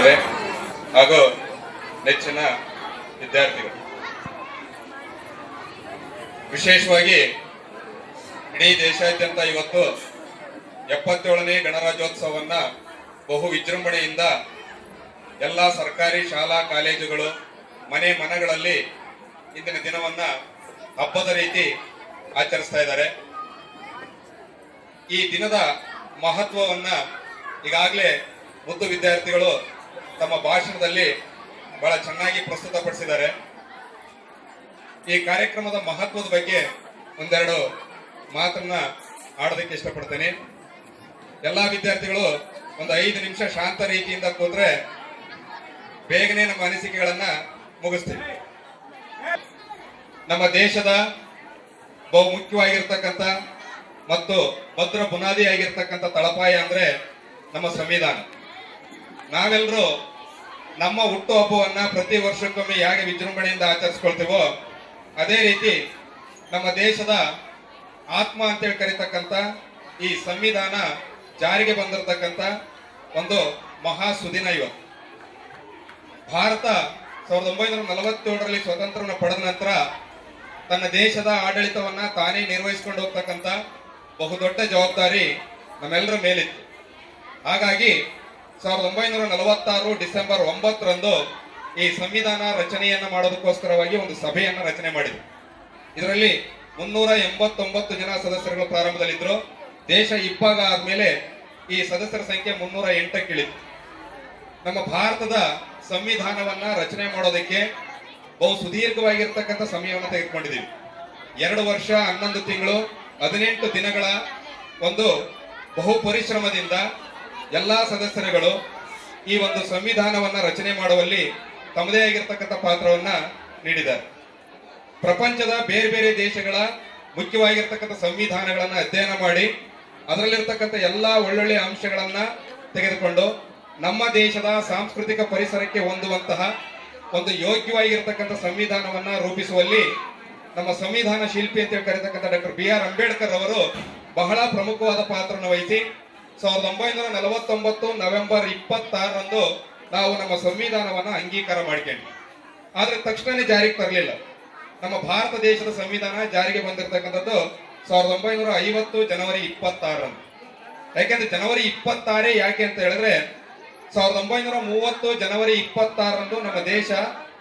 ಶಿಕ್ಷಕರೇ ಹಾಗೂ ನೆಚ್ಚಿನ ವಿದ್ಯಾರ್ಥಿಗಳು. ವಿಶೇಷವಾಗಿ ಇಡೀ ದೇಶಾದ್ಯಂತ ಇವತ್ತು ಎಪ್ಪತ್ತೇಳನೇ ಗಣರಾಜ್ಯೋತ್ಸವವನ್ನ ಬಹು ವಿಜೃಂಭಣೆಯಿಂದ ಎಲ್ಲ ಸರ್ಕಾರಿ ಶಾಲಾ ಕಾಲೇಜುಗಳು, ಮನೆ ಮನಗಳಲ್ಲಿ ಇಂದಿನ ದಿನವನ್ನ ಹಬ್ಬದ ರೀತಿ ಆಚರಿಸ್ತಾ ಇದ್ದಾರೆ. ಈ ದಿನದ ಮಹತ್ವವನ್ನ ಈಗಾಗಲೇ ಮುದ್ದು ವಿದ್ಯಾರ್ಥಿಗಳು ತಮ್ಮ ಭಾಷಣದಲ್ಲಿ ಬಹಳ ಚೆನ್ನಾಗಿ ಪ್ರಸ್ತುತಪಡಿಸಿದ್ದಾರೆ. ಈ ಕಾರ್ಯಕ್ರಮದ ಮಹತ್ವದ ಬಗ್ಗೆ ಒಂದೆರಡು ಮಾತನ್ನ ಆಡೋದಕ್ಕೆ ಇಷ್ಟಪಡ್ತೇನೆ. ಎಲ್ಲಾ ವಿದ್ಯಾರ್ಥಿಗಳು ಒಂದು ಐದು ನಿಮಿಷ ಶಾಂತ ರೀತಿಯಿಂದ ಕೂತ್ರೆ ಬೇಗನೆ ನಮ್ಮ ಅನಿಸಿಕೆಗಳನ್ನ ಮುಗಿಸ್ತೀವಿ ನಮ್ಮ ದೇಶದ ಬಹು ಮುಖ್ಯವಾಗಿರ್ತಕ್ಕಂಥ ಮತ್ತು ಭದ್ರ ಬುನಾದಿ ಆಗಿರ್ತಕ್ಕಂಥ ತಳಪಾಯ ಅಂದ್ರೆ ನಮ್ಮ ಸಂವಿಧಾನ. ನಾವೆಲ್ಲರೂ ನಮ್ಮ ಹುಟ್ಟುಹಬ್ಬವನ್ನ ಪ್ರತಿ ವರ್ಷಕ್ಕೊಮ್ಮೆ ಹೇಗೆ ವಿಜೃಂಭಣೆಯಿಂದ ಆಚರಿಸ್ಕೊಳ್ತೀವೋ ಅದೇ ರೀತಿ ನಮ್ಮ ದೇಶದ ಆತ್ಮ ಅಂತೇಳಿ ಕರೀತಕ್ಕಂಥ ಈ ಸಂವಿಧಾನ ಜಾರಿಗೆ ಬಂದಿರತಕ್ಕಂಥ ಒಂದು ಮಹಾ ಸುದಿನ ಇವತ್ತು ಭಾರತ ಸಾವಿರದ ಒಂಬೈನೂರ ನಲವತ್ತೇಳರಲ್ಲಿ ಸ್ವತಂತ್ರವನ್ನು ಪಡೆದ ನಂತರ ತನ್ನ ದೇಶದ ಆಡಳಿತವನ್ನ ತಾನೇ ನಿರ್ವಹಿಸಿಕೊಂಡು ಹೋಗ್ತಕ್ಕಂಥ ಬಹುದೊಡ್ಡ ಜವಾಬ್ದಾರಿ ನಮ್ಮೆಲ್ಲರ ಮೇಲಿತ್ತು. ಹಾಗಾಗಿ ಸಾವಿರದ ಒಂಬೈನೂರ ನಲವತ್ತಾರು ಡಿಸೆಂಬರ್ ಒಂಬತ್ತರಂದು ಈ ಸಂವಿಧಾನ ರಚನೆಯನ್ನು ಮಾಡೋದಕ್ಕೋಸ್ಕರವಾಗಿ ಒಂದು ಸಭೆಯನ್ನು ರಚನೆ ಮಾಡಿದ್ರು. ಇದರಲ್ಲಿ ಮುನ್ನೂರ ಎಂಬತ್ತೊಂಬತ್ತು ಜನ ಸದಸ್ಯರುಗಳು ಪ್ರಾರಂಭದಲ್ಲಿದ್ದರು ದೇಶ ಇಬ್ಬಾಗ ಆದ್ಮೇಲೆ ಈ ಸದಸ್ಯರ ಸಂಖ್ಯೆ ಮುನ್ನೂರ ಎಂಟಕ್ಕಿಳಿತು. ನಮ್ಮ ಭಾರತದ ಸಂವಿಧಾನವನ್ನ ರಚನೆ ಮಾಡೋದಕ್ಕೆ ಬಹು ಸುದೀರ್ಘವಾಗಿರ್ತಕ್ಕಂಥ ಸಮಯವನ್ನು ತೆಗೆದುಕೊಂಡಿದ್ದೀವಿ. ಎರಡು ವರ್ಷ, ಹನ್ನೊಂದು ತಿಂಗಳು, ಹದಿನೆಂಟು ದಿನಗಳ ಒಂದು ಬಹು ಪರಿಶ್ರಮದಿಂದ ಎಲ್ಲಾ ಸದಸ್ಯರುಗಳು ಈ ಒಂದು ಸಂವಿಧಾನವನ್ನ ರಚನೆ ಮಾಡುವಲ್ಲಿ ತಮ್ಮದೇ ಆಗಿರ್ತಕ್ಕಂಥ ಪಾತ್ರವನ್ನ ನೀಡಿದ್ದಾರೆ. ಪ್ರಪಂಚದ ಬೇರೆ ಬೇರೆ ದೇಶಗಳ ಮುಖ್ಯವಾಗಿರ್ತಕ್ಕಂಥ ಸಂವಿಧಾನಗಳನ್ನ ಅಧ್ಯಯನ ಮಾಡಿ ಅದರಲ್ಲಿರ್ತಕ್ಕಂಥ ಎಲ್ಲಾ ಒಳ್ಳೊಳ್ಳೆ ಅಂಶಗಳನ್ನ ತೆಗೆದುಕೊಂಡು ನಮ್ಮ ದೇಶದ ಸಾಂಸ್ಕೃತಿಕ ಪರಿಸರಕ್ಕೆ ಹೊಂದುವಂತಹ ಒಂದು ಯೋಗ್ಯವಾಗಿರ್ತಕ್ಕಂಥ ಸಂವಿಧಾನವನ್ನ ರೂಪಿಸುವಲ್ಲಿ ನಮ್ಮ ಸಂವಿಧಾನ ಶಿಲ್ಪಿ ಅಂತ ಕರೀತಕ್ಕಂಥ ಡಾಕ್ಟರ್ ಬಿ ಆರ್ ಅಂಬೇಡ್ಕರ್ ಅವರು ಬಹಳ ಪ್ರಮುಖವಾದ ಪಾತ್ರವನ್ನು ವಹಿಸಿ ಸಾವಿರದ ಒಂಬೈನೂರ ನಲವತ್ತೊಂಬತ್ತು ನವೆಂಬರ್ ಇಪ್ಪತ್ತಾರರಂದು ನಾವು ನಮ್ಮ ಸಂವಿಧಾನವನ್ನ ಅಂಗೀಕಾರ ಮಾಡಿಕೊಂಡ್ವಿ. ಆದ್ರೆ ತಕ್ಷಣನೇ ಜಾರಿಗೆ ತರಲಿಲ್ಲ. ನಮ್ಮ ಭಾರತ ದೇಶದ ಸಂವಿಧಾನ ಜಾರಿಗೆ ಬಂದಿರತಕ್ಕಂಥದ್ದು ಸಾವಿರದ ಒಂಬೈನೂರ ಐವತ್ತು ಜನವರಿ ಇಪ್ಪತ್ತಾರರಂದು. ಯಾಕೆಂದ್ರೆ ಜನವರಿ ಇಪ್ಪತ್ತಾರೇ ಯಾಕೆ ಅಂತ ಹೇಳಿದ್ರೆ ಸಾವಿರದ ಒಂಬೈನೂರ ಮೂವತ್ತು ಜನವರಿ ಇಪ್ಪತ್ತಾರರಂದು ನಮ್ಮ ದೇಶ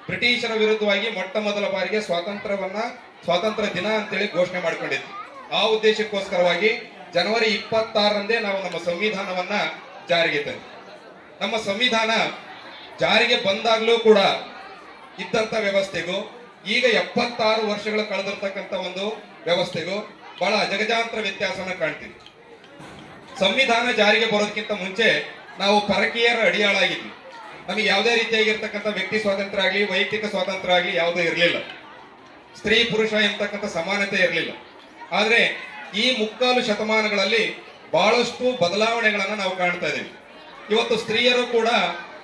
ಬ್ರಿಟಿಷರ ವಿರುದ್ಧವಾಗಿ ಮೊಟ್ಟ ಮೊದಲ ಬಾರಿಗೆ ಸ್ವಾತಂತ್ರ್ಯವನ್ನ, ಸ್ವಾತಂತ್ರ್ಯ ದಿನ ಅಂತೇಳಿ ಘೋಷಣೆ ಮಾಡಿಕೊಂಡಿತ್ತು. ಆ ಉದ್ದೇಶಕ್ಕೋಸ್ಕರವಾಗಿ ಜನವರಿ ಇಪ್ಪತ್ತಾರರಂದೇ ನಾವು ನಮ್ಮ ಸಂವಿಧಾನವನ್ನ ಜಾರಿಗೆ ತಂದೆ ನಮ್ಮ ಸಂವಿಧಾನ ಜಾರಿಗೆ ಬಂದಾಗ್ಲೂ ಕೂಡ ಇದ್ದಂತ ವ್ಯವಸ್ಥೆಗೂ, ಈಗ ಎಪ್ಪತ್ತಾರು ವರ್ಷಗಳು ಕಳೆದಿರ್ತಕ್ಕಂಥ ಒಂದು ವ್ಯವಸ್ಥೆಗೂ ಬಹಳ ಅಜಗಜಾಂತರ ವ್ಯತ್ಯಾಸನ ಕಾಣ್ತೀವಿ. ಸಂವಿಧಾನ ಜಾರಿಗೆ ಬರೋದಕ್ಕಿಂತ ಮುಂಚೆ ನಾವು ಪರಕೀಯರ ಅಡಿಯಾಳಾಗಿದ್ವಿ. ನಮಗೆ ಯಾವುದೇ ರೀತಿಯಾಗಿರ್ತಕ್ಕಂಥ ವ್ಯಕ್ತಿ ಸ್ವಾತಂತ್ರ್ಯ ಆಗಲಿ, ವೈಯಕ್ತಿಕ ಸ್ವಾತಂತ್ರ್ಯ ಆಗಲಿ ಯಾವುದೂ ಇರಲಿಲ್ಲ. ಸ್ತ್ರೀ, ಪುರುಷ ಎಂತಕ್ಕಂಥ ಸಮಾನತೆ ಇರಲಿಲ್ಲ. ಆದ್ರೆ ಈ ಮುಕ್ಕಾಲು ಶತಮಾನಗಳಲ್ಲಿ ಬಹಳಷ್ಟು ಬದಲಾವಣೆಗಳನ್ನು ನಾವು ಕಾಣ್ತಾ ಇದ್ದೀವಿ. ಇವತ್ತು ಸ್ತ್ರೀಯರು ಕೂಡ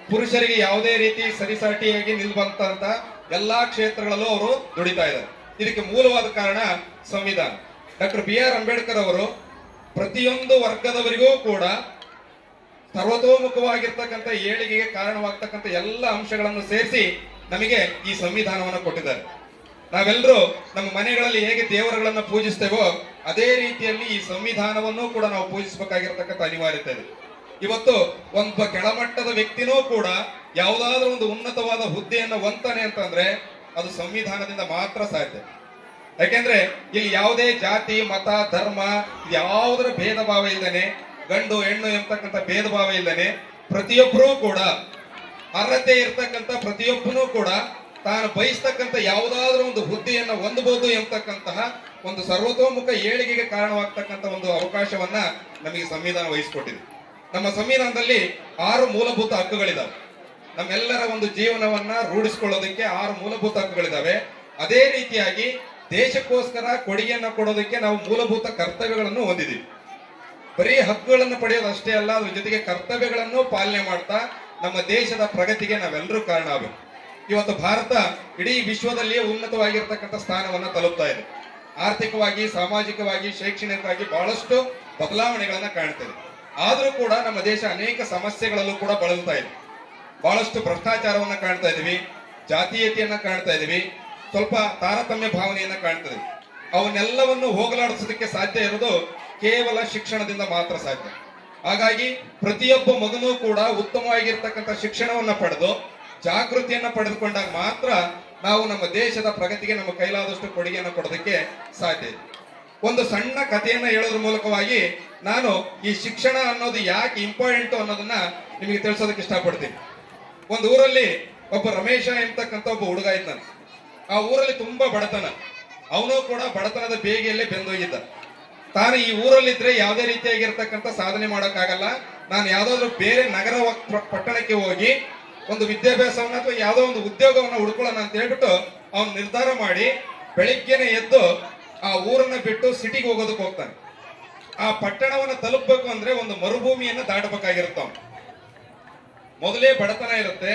ಪುರುಷರಿಗೆ ಯಾವುದೇ ರೀತಿ ಸರಿಸಾಟಿಯಾಗಿ ನಿಲ್ಬಂತ ಎಲ್ಲಾ ಕ್ಷೇತ್ರಗಳಲ್ಲೂ ಅವರು ದುಡಿತಾ ಇದ್ದಾರೆ. ಇದಕ್ಕೆ ಮೂಲವಾದ ಕಾರಣ ಸಂವಿಧಾನ. ಡಾಕ್ಟರ್ ಬಿ ಆರ್ ಅಂಬೇಡ್ಕರ್ ಅವರು ಪ್ರತಿಯೊಂದು ವರ್ಗದವರಿಗೂ ಕೂಡ ಸರ್ವತೋಮುಖವಾಗಿರ್ತಕ್ಕಂಥ ಏಳಿಗೆಗೆ ಕಾರಣವಾಗ್ತಕ್ಕಂಥ ಎಲ್ಲ ಅಂಶಗಳನ್ನು ಸೇರಿಸಿ ನಮಗೆ ಈ ಸಂವಿಧಾನವನ್ನು ಕೊಟ್ಟಿದ್ದಾರೆ. ನಾವೆಲ್ಲರೂ ನಮ್ಮ ಮನೆಗಳಲ್ಲಿ ಹೇಗೆ ದೇವರುಗಳನ್ನು ಪೂಜಿಸ್ತೇವೋ ಅದೇ ರೀತಿಯಲ್ಲಿ ಈ ಸಂವಿಧಾನವನ್ನು ಕೂಡ ನಾವು ಪೂಜಿಸಬೇಕಾಗಿರ್ತಕ್ಕಂಥ ಅನಿವಾರ್ಯತೆ ಇದೆ ಇವತ್ತು ಒಬ್ಬ ಕೆಳಮಟ್ಟದ ವ್ಯಕ್ತಿನೂ ಕೂಡ ಯಾವುದಾದ್ರೂ ಒಂದು ಉನ್ನತವಾದ ಹುದ್ದೆಯನ್ನು ಹೊಂತಾನೆ ಅಂತಂದ್ರೆ ಅದು ಸಂವಿಧಾನದಿಂದ ಮಾತ್ರ ಸಾಧ್ಯ. ಯಾಕೆಂದ್ರೆ ಇಲ್ಲಿ ಯಾವುದೇ ಜಾತಿ, ಮತ, ಧರ್ಮ, ಯಾವುದರ ಭೇದ ಭಾವ ಇಲ್ಲದೆ ಗಂಡು, ಹೆಣ್ಣು ಎಂಬತಕ್ಕಂಥ ಭೇದ ಭಾವ ಇಲ್ಲದೆ ಪ್ರತಿಯೊಬ್ಬರೂ ಕೂಡ ಅರ್ಹತೆ ಇರ್ತಕ್ಕಂಥ ಪ್ರತಿಯೊಬ್ಬನೂ ಕೂಡ ತಾನು ಬಯಸ್ತಕ್ಕಂಥ ಯಾವುದಾದ್ರೂ ಒಂದು ಹುದ್ದೆಯನ್ನ ಹೊಂದಬಹುದು ಎಂಬತಕ್ಕಂತಹ ಒಂದು ಸರ್ವತೋಮುಖ ಏಳಿಗೆಗೆ ಕಾರಣವಾಗ್ತಕ್ಕಂಥ ಒಂದು ಅವಕಾಶವನ್ನ ನಮಗೆ ಸಂವಿಧಾನ ವಹಿಸಿಕೊಟ್ಟಿದೆ. ನಮ್ಮ ಸಂವಿಧಾನದಲ್ಲಿ ಆರು ಮೂಲಭೂತ ಹಕ್ಕುಗಳಿದಾವೆ. ನಮ್ಮೆಲ್ಲರ ಒಂದು ಜೀವನವನ್ನ ರೂಢಿಸಿಕೊಳ್ಳೋದಕ್ಕೆ ಆರು ಮೂಲಭೂತ ಹಕ್ಕುಗಳಿದಾವೆ. ಅದೇ ರೀತಿಯಾಗಿ ದೇಶಕ್ಕೋಸ್ಕರ ಕೊಡುಗೆಯನ್ನ ಕೊಡೋದಕ್ಕೆ ನಾವು ಮೂಲಭೂತ ಕರ್ತವ್ಯಗಳನ್ನು ಹೊಂದಿದ್ದೀವಿ. ಬರೀ ಹಕ್ಕುಗಳನ್ನು ಪಡೆಯೋದು ಅಷ್ಟೇ ಅಲ್ಲ, ಅದ್ರ ಜೊತೆಗೆ ಕರ್ತವ್ಯಗಳನ್ನು ಪಾಲನೆ ಮಾಡ್ತಾ ನಮ್ಮ ದೇಶದ ಪ್ರಗತಿಗೆ ನಾವೆಲ್ಲರೂ ಕಾರಣ ಆಗಬೇಕು. ಇವತ್ತು ಭಾರತ ಇಡೀ ವಿಶ್ವದಲ್ಲಿಯೇ ಉನ್ನತವಾಗಿರ್ತಕ್ಕಂಥ ಸ್ಥಾನವನ್ನು ತಲುಪ್ತಾ ಇದೆ. ಆರ್ಥಿಕವಾಗಿ, ಸಾಮಾಜಿಕವಾಗಿ, ಶೈಕ್ಷಣಿಕವಾಗಿ ಬಹಳಷ್ಟು ಬದಲಾವಣೆಗಳನ್ನ ಕಾಣ್ತದೆ ಆದರೂ ಕೂಡ ನಮ್ಮ ದೇಶ ಅನೇಕ ಸಮಸ್ಯೆಗಳಲ್ಲೂ ಕೂಡ ಬಳಲ್ತಾ ಇದೆ. ಬಹಳಷ್ಟು ಭ್ರಷ್ಟಾಚಾರವನ್ನು ಕಾಣ್ತಾ ಇದ್ದೀವಿ ಜಾತೀಯತೆಯನ್ನು ಕಾಣ್ತಾ ಇದ್ದೀವಿ ಸ್ವಲ್ಪ ತಾರತಮ್ಯ ಭಾವನೆಯನ್ನು ಕಾಣ್ತಾ ಇದೆ ಅವನ್ನೆಲ್ಲವನ್ನು ಹೋಗಲಾಡಿಸೋದಕ್ಕೆ ಸಾಧ್ಯ ಇರೋದು ಕೇವಲ ಶಿಕ್ಷಣದಿಂದ ಮಾತ್ರ ಸಾಧ್ಯ. ಹಾಗಾಗಿ ಪ್ರತಿಯೊಬ್ಬ ಮಗನೂ ಕೂಡ ಉತ್ತಮವಾಗಿರ್ತಕ್ಕಂಥ ಶಿಕ್ಷಣವನ್ನ ಪಡೆದು ಜಾಗೃತಿಯನ್ನ ಪಡೆದುಕೊಂಡಾಗ ಮಾತ್ರ ನಾವು ನಮ್ಮ ದೇಶದ ಪ್ರಗತಿಗೆ, ನಮ್ಮ ಕೈಲಾದಷ್ಟು ಕೊಡುಗೆಯನ್ನು ಕೊಡೋದಕ್ಕೆ ಸಾಧ್ಯ ಇದೆ. ಒಂದು ಸಣ್ಣ ಕಥೆಯನ್ನ ಹೇಳೋದ್ರ ಮೂಲಕವಾಗಿ ನಾನು ಈ ಶಿಕ್ಷಣ ಅನ್ನೋದು ಯಾಕೆ ಇಂಪಾರ್ಟೆಂಟ್ ಅನ್ನೋದನ್ನ ನಿಮಗೆ ತಿಳಿಸೋದಕ್ಕೆ ಇಷ್ಟಪಡ್ತೀನಿ. ಒಂದು ಊರಲ್ಲಿ ಒಬ್ಬ ರಮೇಶ ಎಂತಕ್ಕಂಥ ಒಬ್ಬ ಹುಡುಗ ಇದ್ದಾನೆ ಆ ಊರಲ್ಲಿ ತುಂಬಾ ಬಡತನ. ಅವನು ಕೂಡ ಬಡತನದ ಬೇಗೆಯಲ್ಲೇ ಬೆಂದೋಗಿದ್ದ. ತಾನು ಈ ಊರಲ್ಲಿದ್ರೆ ಯಾವುದೇ ರೀತಿಯಾಗಿರ್ತಕ್ಕಂಥ ಸಾಧನೆ ಮಾಡೋಕ್ಕಾಗಲ್ಲ. ನಾನು ಯಾವ್ದಾದ್ರು ಬೇರೆ ನಗರ ಪಟ್ಟಣಕ್ಕೆ ಹೋಗಿ ಒಂದು ವಿದ್ಯಾಭ್ಯಾಸವನ್ನ ಅಥವಾ ಯಾವುದೋ ಒಂದು ಉದ್ಯೋಗವನ್ನು ಹುಡ್ಕೊಳ್ಳೋಣ ಅಂತ ಹೇಳ್ಬಿಟ್ಟು ಅವ್ನು ನಿರ್ಧಾರ ಮಾಡಿ ಬೆಳಿಗ್ಗೆನೆ ಎದ್ದು ಆ ಊರನ್ನ ಬಿಟ್ಟು ಸಿಟಿಗೆ ಹೋಗೋದಕ್ಕೆ ಹೋಗ್ತಾನೆ. ಆ ಪಟ್ಟಣವನ್ನು ತಲುಪಬೇಕು ಅಂದ್ರೆ ಒಂದು ಮರುಭೂಮಿಯನ್ನು ದಾಟಬೇಕಾಗಿರುತ್ತೆ ಮೊದಲೇ ಬಡತನ ಇರುತ್ತೆ,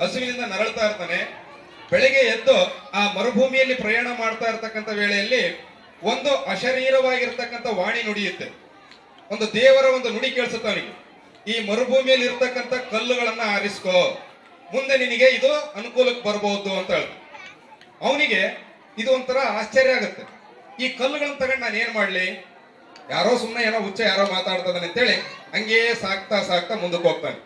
ಹಸುವಿನಿಂದ ನರಳ್ತಾ ಇರ್ತಾನೆ. ಬೆಳಿಗ್ಗೆ ಎದ್ದು ಆ ಮರುಭೂಮಿಯಲ್ಲಿ ಪ್ರಯಾಣ ಮಾಡ್ತಾ ಇರ್ತಕ್ಕಂಥ ವೇಳೆಯಲ್ಲಿ ಒಂದು ಅಶರೀರವಾಗಿರ್ತಕ್ಕಂಥ ವಾಣಿ ನುಡಿಯುತ್ತೆ. ಒಂದು ದೇವರ ಒಂದು ನುಡಿ ಕೇಳಿಸುತ್ತೆ ಅವನಿಗೆ. ಈ ಮರುಭೂಮಿಯಲ್ಲಿ ಇರ್ತಕ್ಕಂಥ ಕಲ್ಲುಗಳನ್ನ ಆರಿಸ್ಕೋ. ಮುಂದೆ ನಿನಗೆ ಇದು ಅನುಕೂಲಕ್ಕೆ ಬರಬಹುದು ಅಂತ ಹೇಳಿ ಅವನಿಗೆ ಇದು ಒಂಥರ ಆಶ್ಚರ್ಯ ಆಗುತ್ತೆ. ಈ ಕಲ್ಲುಗಳನ್ನ ತಗೊಂಡು ನಾನು ಏನ್ ಮಾಡ್ಲಿ? ಯಾರೋ ಸುಮ್ಮನೆ ಏನೋ ಹುಚ್ಚ ಯಾರೋ ಮಾತಾಡ್ತದಾನೆ ಅಂತೇಳಿ ಹಂಗೇ ಸಾಕ್ತಾ ಸಾಕ್ತಾ ಮುಂದಕ್ಕೆ ಹೋಗ್ತಾನೆ.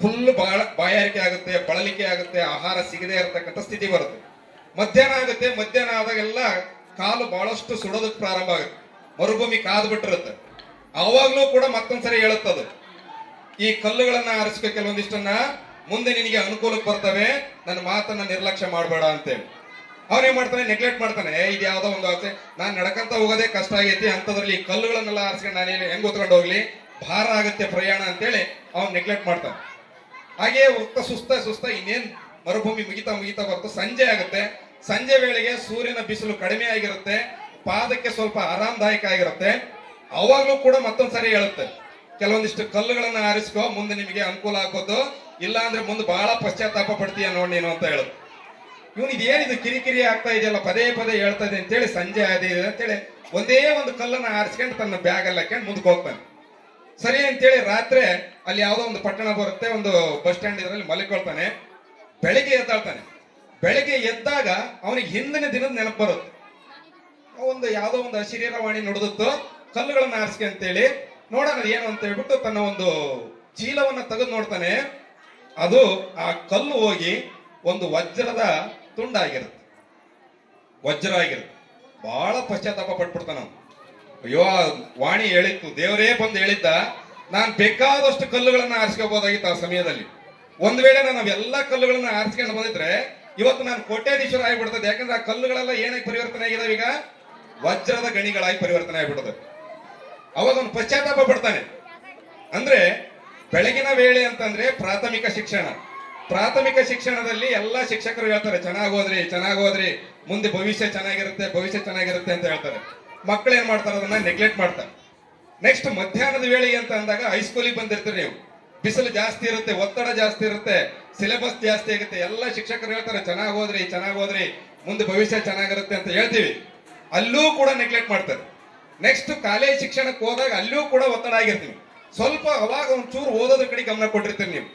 ಫುಲ್ ಬಾಳ ಬಾಯಾರಿಕೆ ಆಗುತ್ತೆ, ಬಳಲಿಕೆ ಆಗುತ್ತೆ, ಆಹಾರ ಸಿಗದೆ ಇರತಕ್ಕಂಥ ಸ್ಥಿತಿ ಬರುತ್ತೆ. ಮಧ್ಯಾಹ್ನ ಆಗುತ್ತೆ, ಮಧ್ಯಾಹ್ನ ಆದಾಗೆಲ್ಲ ಕಾಲು ಬಹಳಷ್ಟು ಸುಡೋದಕ್ಕೆ ಪ್ರಾರಂಭ ಆಗುತ್ತೆ. ಮರುಭೂಮಿ ಕಾದು ಬಿಟ್ಟಿರುತ್ತೆ ಅವಾಗ್ಲೂ ಕೂಡ ಮತ್ತೊಂದ್ಸರಿ ಹೇಳುತ್ತದ. ಈ ಕಲ್ಲುಗಳನ್ನ ಆರಿಸ್ಬೇಕು ಕೆಲವೊಂದಿಷ್ಟನ್ನ ಮುಂದೆ ನಿನಗೆ ಅನುಕೂಲಕ್ಕೆ ಬರ್ತವೆ, ನನ್ನ ಮಾತನ್ನ ನಿರ್ಲಕ್ಷ್ಯ ಮಾಡಬೇಡ ಅಂತೇಳಿ. ಅವನೇನ್ ಮಾಡ್ತಾನೆ? ನೆಗ್ಲೆಕ್ಟ್ ಮಾಡ್ತಾನೆ. ಇದು ಯಾವ್ದೋ ಒಂದು ಆಸೆ. ನಾನ್ ನಡ್ಕಂತ ಹೋಗೋದೇ ಕಷ್ಟ ಆಗೈತಿ ಅಂತದ್ರಲ್ಲಿ ಈ ಕಲ್ಲುಗಳನ್ನೆಲ್ಲ ಆರಿಸ್ಕೊಂಡು ನಾನು ಏನು ಹೆಂಗ್ ಹೊತ್ಕೊಂಡು ಹೋಗ್ಲಿ? ಭಾರ ಆಗುತ್ತೆ ಪ್ರಯಾಣ ಅಂತೇಳಿ ಅವ್ನ್ ನೆಗ್ಲೆಕ್ಟ್ ಮಾಡ್ತಾನೆ. ಹಾಗೆ ಹೋಗ್ತಾ ಸುಸ್ತ ಸುಸ್ತ ಇನ್ನೇನ್ ಮರುಭೂಮಿ ಮುಗಿತಾ ಮುಗಿತಾ ಬರ್ತು ಸಂಜೆ ಆಗುತ್ತೆ. ಸಂಜೆ ವೇಳೆಗೆ ಸೂರ್ಯನ ಬಿಸಿಲು ಕಡಿಮೆ ಆಗಿರುತ್ತೆ. ಪಾದಕ್ಕೆ ಸ್ವಲ್ಪ ಆರಾಮದಾಯಕ ಆಗಿರುತ್ತೆ. ಅವಾಗ್ಲೂ ಕೂಡ ಮತ್ತೊಂದ್ಸರಿ ಹೇಳುತ್ತೆ. ಕೆಲವೊಂದಿಷ್ಟು ಕಲ್ಲುಗಳನ್ನ ಆರಿಸ್ಕೋ, ಮುಂದೆ ನಿಮಗೆ ಅನುಕೂಲ ಆಗೋದು. ಇಲ್ಲ ಅಂದ್ರೆ ಮುಂದೆ ಬಹಳ ಪಶ್ಚಾತ್ತಾಪ ಪಡ್ತೀಯ ನೋಡಿ ನೀನು ಅಂತ ಹೇಳುತ್ತೆ ಇವನು ಇದೇನಿದು ಕಿರಿಕಿರಿ ಆಗ್ತಾ ಇದೆಯಲ್ಲ, ಪದೇ ಪದೇ ಹೇಳ್ತಾ ಇದೆ ಅಂತೇಳಿ ಸಂಜೆ ಅದೇ ಅಂತೇಳಿ ಒಂದೇ ಒಂದು ಕಲ್ಲನ್ನ ಆರಿಸ್ಕೊಂಡು ತನ್ನ ಬ್ಯಾಗ್ ಎಲ್ಲ ಹಾಕೊಂಡು ಮುಂದಕ್ಕೆ ಹೋಗ್ತಾನೆ. ಸರಿ ಅಂತೇಳಿ ರಾತ್ರಿ ಅಲ್ಲಿ ಯಾವುದೋ ಒಂದು ಪಟ್ಟಣ ಬರುತ್ತೆ, ಒಂದು ಬಸ್ ಸ್ಟ್ಯಾಂಡ್ ಇದರಲ್ಲಿ ಮಲಿಕೊಳ್ತಾನೆ. ಬೆಳಿಗ್ಗೆ ಎದ್ದಾಳ್ತಾನೆ. ಬೆಳಿಗ್ಗೆ ಎದ್ದಾಗ ಅವನಿಗೆ ಹಿಂದಿನ ದಿನದ ನೆನಪು ಬರುತ್ತೆ. ಒಂದು ಯಾವುದೋ ಒಂದು ಅಶರೀರವಾಣಿ ನುಡಿದಿತ್ತು ಕಲ್ಲುಗಳನ್ನ ಆರಿಸ್ಕೆ ಅಂತೇಳಿ ನೋಡೋಣ ಏನು ಅಂತ ಹೇಳ್ಬಿಟ್ಟು ತನ್ನ ಒಂದು ಚೀಲವನ್ನ ತೆಗೆದು ನೋಡ್ತಾನೆ. ಅದು ಆ ಕಲ್ಲು ಹೋಗಿ ಒಂದು ವಜ್ರದ ತುಂಡಾಗಿರುತ್ತೆ ವಜ್ರ ಆಗಿರುತ್ತೆ. ಬಹಳ ಪಶ್ಚಾತ್ತಾಪ ಪಟ್ಬಿಡ್ತಾನ. ಅಯ್ಯೋ ವಾಣಿ ಹೇಳಿತ್ತು, ದೇವರೇ ಬಂದು ಹೇಳಿದ್ದ, ನಾನು ಬೇಕಾದಷ್ಟು ಕಲ್ಲುಗಳನ್ನ ಆರಿಸ್ಕೋಬಹುದಾಗಿತ್ತು ಆ ಸಮಯದಲ್ಲಿ. ಒಂದ್ ವೇಳೆ ನಾನು ಅವೆಲ್ಲ ಕಲ್ಲುಗಳನ್ನ ಆರಿಸ್ಕೊಂಡು ಬಂದಿದ್ರೆ ಇವತ್ತು ನಾನು ಕೋಟ್ಯಾಧೀಶ್ವರ ಆಗಿಬಿಡ್ತದೆ. ಯಾಕಂದ್ರೆ ಆ ಕಲ್ಲುಗಳೆಲ್ಲ ಏನಾಗಿ ಪರಿವರ್ತನೆ ಆಗಿದಾವೆ ಈಗ? ವಜ್ರದ ಗಣಿಗಳಾಗಿ ಪರಿವರ್ತನೆ ಆಗಿಬಿಡ್ತದೆ. ಅವಾಗ ಅವನು ಪಶ್ಚಾತ್ತಾಪ ಪಡ್ತಾನೆ. ಅಂದ್ರೆ ಬೆಳಗಿನ ವೇಳೆ ಅಂತಂದ್ರೆ ಪ್ರಾಥಮಿಕ ಶಿಕ್ಷಣ. ಪ್ರಾಥಮಿಕ ಶಿಕ್ಷಣದಲ್ಲಿ ಎಲ್ಲಾ ಶಿಕ್ಷಕರು ಹೇಳ್ತಾರೆ, ಚೆನ್ನಾಗಿ ಹೋದ್ರಿ ಚೆನ್ನಾಗಿ ಹೋದ್ರಿ ಮುಂದೆ ಭವಿಷ್ಯ ಚೆನ್ನಾಗಿರುತ್ತೆ ಭವಿಷ್ಯ ಚೆನ್ನಾಗಿರುತ್ತೆ ಅಂತ ಹೇಳ್ತಾರೆ. ಮಕ್ಕಳು ಏನ್ ಮಾಡ್ತಾರೆ ಅದನ್ನ ನೆಗ್ಲೆಕ್ಟ್ ಮಾಡ್ತಾರೆ. ನೆಕ್ಸ್ಟ್ ಮಧ್ಯಾಹ್ನದ ವೇಳೆ ಅಂತ ಅಂದಾಗ ಹೈಸ್ಕೂಲಿಗೆ ಬಂದಿರ್ತೀರಿ ನೀವು. ಬಿಸಿಲು ಜಾಸ್ತಿ ಇರುತ್ತೆ, ಒತ್ತಡ ಜಾಸ್ತಿ ಇರುತ್ತೆ ಸಿಲೆಬಸ್ ಜಾಸ್ತಿ ಆಗುತ್ತೆ. ಎಲ್ಲ ಶಿಕ್ಷಕರು ಹೇಳ್ತಾರೆ, ಚೆನ್ನಾಗಿ ಹೋದ್ರಿ ಚೆನ್ನಾಗಿ ಓದ್ರಿ. ಮುಂದೆ ಭವಿಷ್ಯ ಚೆನ್ನಾಗಿರುತ್ತೆ ಅಂತ ಹೇಳ್ತೀವಿ. ಅಲ್ಲೂ ಕೂಡ ನೆಗ್ಲೆಕ್ಟ್ ಮಾಡ್ತಾರೆ. ನೆಕ್ಸ್ಟ್ ಕಾಲೇಜ್ ಶಿಕ್ಷಣಕ್ಕೆ ಹೋದಾಗ ಅಲ್ಲೂ ಕೂಡ ಒತ್ತಡ ಆಗಿರ್ತೀವಿ. ಸ್ವಲ್ಪ ಅವಾಗ ಒಂಚೂರು ಓದೋದ್ರ ಕಡೆ ಗಮನ ಕೊಟ್ಟಿರ್ತೀರಿ ನೀವು.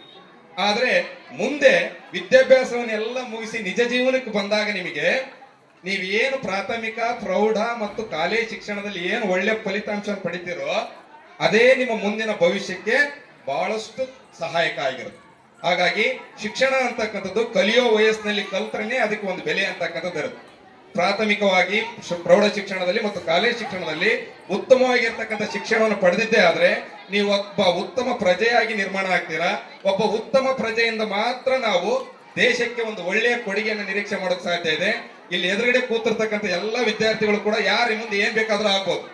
ಆದ್ರೆ ಮುಂದೆ ವಿದ್ಯಾಭ್ಯಾಸವನ್ನೆಲ್ಲ ಮುಗಿಸಿ ನಿಜ ಜೀವನಕ್ಕೆ ಬಂದಾಗ ನಿಮಗೆ ನೀವೇನು ಪ್ರಾಥಮಿಕ, ಪ್ರೌಢ ಮತ್ತು ಕಾಲೇಜ್ ಶಿಕ್ಷಣದಲ್ಲಿ ಏನು ಒಳ್ಳೆ ಫಲಿತಾಂಶ ಪಡಿತೀರೋ ಅದೇ ನಿಮ್ಮ ಮುಂದಿನ ಭವಿಷ್ಯಕ್ಕೆ ಬಹಳಷ್ಟು ಸಹಾಯಕ ಆಗಿರುತ್ತೆ. ಹಾಗಾಗಿ ಶಿಕ್ಷಣ ಅಂತಕ್ಕಂಥದ್ದು ಕಲಿಯೋ ವಯಸ್ಸಿನಲ್ಲಿ ಕಲ್ತ್ರನೇ ಅದಕ್ಕೆ ಒಂದು ಬೆಲೆ ಅಂತಕ್ಕಂಥದ್ದು ಇರುತ್ತೆ. ಪ್ರಾಥಮಿಕವಾಗಿ ಪ್ರೌಢ ಶಿಕ್ಷಣದಲ್ಲಿ ಮತ್ತು ಕಾಲೇಜ್ ಶಿಕ್ಷಣದಲ್ಲಿ ಉತ್ತಮವಾಗಿರ್ತಕ್ಕಂಥ ಶಿಕ್ಷಣವನ್ನು ಪಡೆದಿದ್ದೇ ಆದರೆ ನೀವು ಒಬ್ಬ ಉತ್ತಮ ಪ್ರಜೆಯಾಗಿ ನಿರ್ಮಾಣ ಆಗ್ತೀರಾ? ಒಬ್ಬ ಉತ್ತಮ ಪ್ರಜೆಯಿಂದ ಮಾತ್ರ ನಾವು ದೇಶಕ್ಕೆ ಒಂದು ಒಳ್ಳೆಯ ಕೊಡುಗೆಯನ್ನು ನಿರೀಕ್ಷೆ ಮಾಡೋಕೆ ಸಾಧ್ಯ ಇದೆ. ಇಲ್ಲಿ ಎದುರುಗಡೆ ಕೂತಿರ್ತಕ್ಕಂಥ ಎಲ್ಲ ವಿದ್ಯಾರ್ಥಿಗಳು ಕೂಡ ಯಾರ ಮುಂದೆ ಏನ್ ಬೇಕಾದ್ರೂ ಆಗ್ಬೋದು.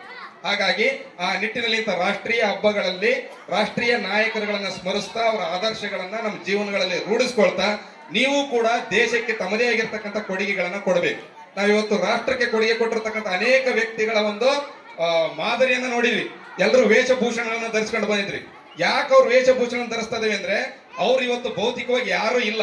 ಹಾಗಾಗಿ ಆ ನಿಟ್ಟಿನಲ್ಲಿ ಇಂಥ ರಾಷ್ಟ್ರೀಯ ಹಬ್ಬಗಳಲ್ಲಿ ರಾಷ್ಟ್ರೀಯ ನಾಯಕರುಗಳನ್ನ ಸ್ಮರಿಸ್ತಾ ಅವರ ಆದರ್ಶಗಳನ್ನ ನಮ್ಮ ಜೀವನಗಳಲ್ಲಿ ರೂಢಿಸ್ಕೊಳ್ತಾ ನೀವು ಕೂಡ ದೇಶಕ್ಕೆ ತಮ್ಮದೇ ಆಗಿರ್ತಕ್ಕಂಥ ಕೊಡುಗೆಗಳನ್ನ ಕೊಡಬೇಕು. ನಾವಿವತ್ತು ರಾಷ್ಟ್ರಕ್ಕೆ ಕೊಡುಗೆ ಕೊಟ್ಟಿರ್ತಕ್ಕಂಥ ಅನೇಕ ವ್ಯಕ್ತಿಗಳ ಒಂದು ಮಾದರಿಯನ್ನು ನೋಡಿದ್ವಿ. ಎಲ್ಲರೂ ವೇಷಭೂಷಣಗಳನ್ನು ಧರಿಸ್ಕೊಂಡು ಬಂದಿದ್ರಿ. ಯಾಕೆ ಅವ್ರು ವೇಷಭೂಷಣ ಧರಿಸ್ತಾ ಇದಾವೆ ಅಂದ್ರೆ, ಅವ್ರು ಇವತ್ತು ಭೌತಿಕವಾಗಿ ಯಾರು ಇಲ್ಲ.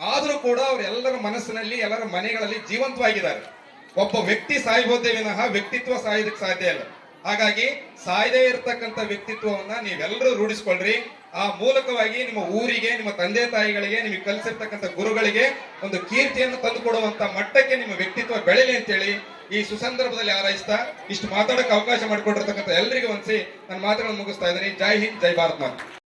ಆದರೂ ಕೂಡ ಅವರೆಲ್ಲರ ಮನಸ್ಸಿನಲ್ಲಿ, ಎಲ್ಲರ ಮನೆಗಳಲ್ಲಿ ಜೀವಂತವಾಗಿದ್ದಾರೆ. ಒಬ್ಬ ವ್ಯಕ್ತಿ ಸಾಯ್ಬೋದೇ ವಿನಃ ವ್ಯಕ್ತಿತ್ವ ಸಾಯೋದಕ್ಕೆ ಸಾಧ್ಯ ಇಲ್ಲ. ಹಾಗಾಗಿ, ಸಾಯದೇ ಇರತಕ್ಕಂಥ ವ್ಯಕ್ತಿತ್ವವನ್ನ ನೀವೆಲ್ಲರೂ ರೂಢಿಸ್ಕೊಳ್ರಿ. ಆ ಮೂಲಕವಾಗಿ ನಿಮ್ಮ ಊರಿಗೆ, ನಿಮ್ಮ ತಂದೆ ತಾಯಿಗಳಿಗೆ, ನಿಮಗೆ ಕಲಿಸಿರ್ತಕ್ಕಂಥ ಗುರುಗಳಿಗೆ ಒಂದು ಕೀರ್ತಿಯನ್ನು ತಂದು ಕೊಡುವಂತ ಮಟ್ಟಕ್ಕೆ ನಿಮ್ಮ ವ್ಯಕ್ತಿತ್ವ ಬೆಳೆಯಲಿ ಅಂತೇಳಿ ಈ ಸುಸಂದರ್ಭದಲ್ಲಿ ಹಾರೈಸ್ತಾ ಇಷ್ಟು ಮಾತಾಡಕ್ಕೆ ಅವಕಾಶ ಮಾಡಿಕೊಟ್ಟಿರ್ತಕ್ಕಂಥ ಎಲ್ಲರಿಗೂ ಒಂದ್ಸಿ ನನ್ನ ಮಾತುಗಳನ್ನು ಮುಗಿಸ್ತಾ ಇದ್ದೀನಿ. ಜೈ ಹಿಂದ್, ಜೈ ಭಾರತ್ ಮಾತಾ.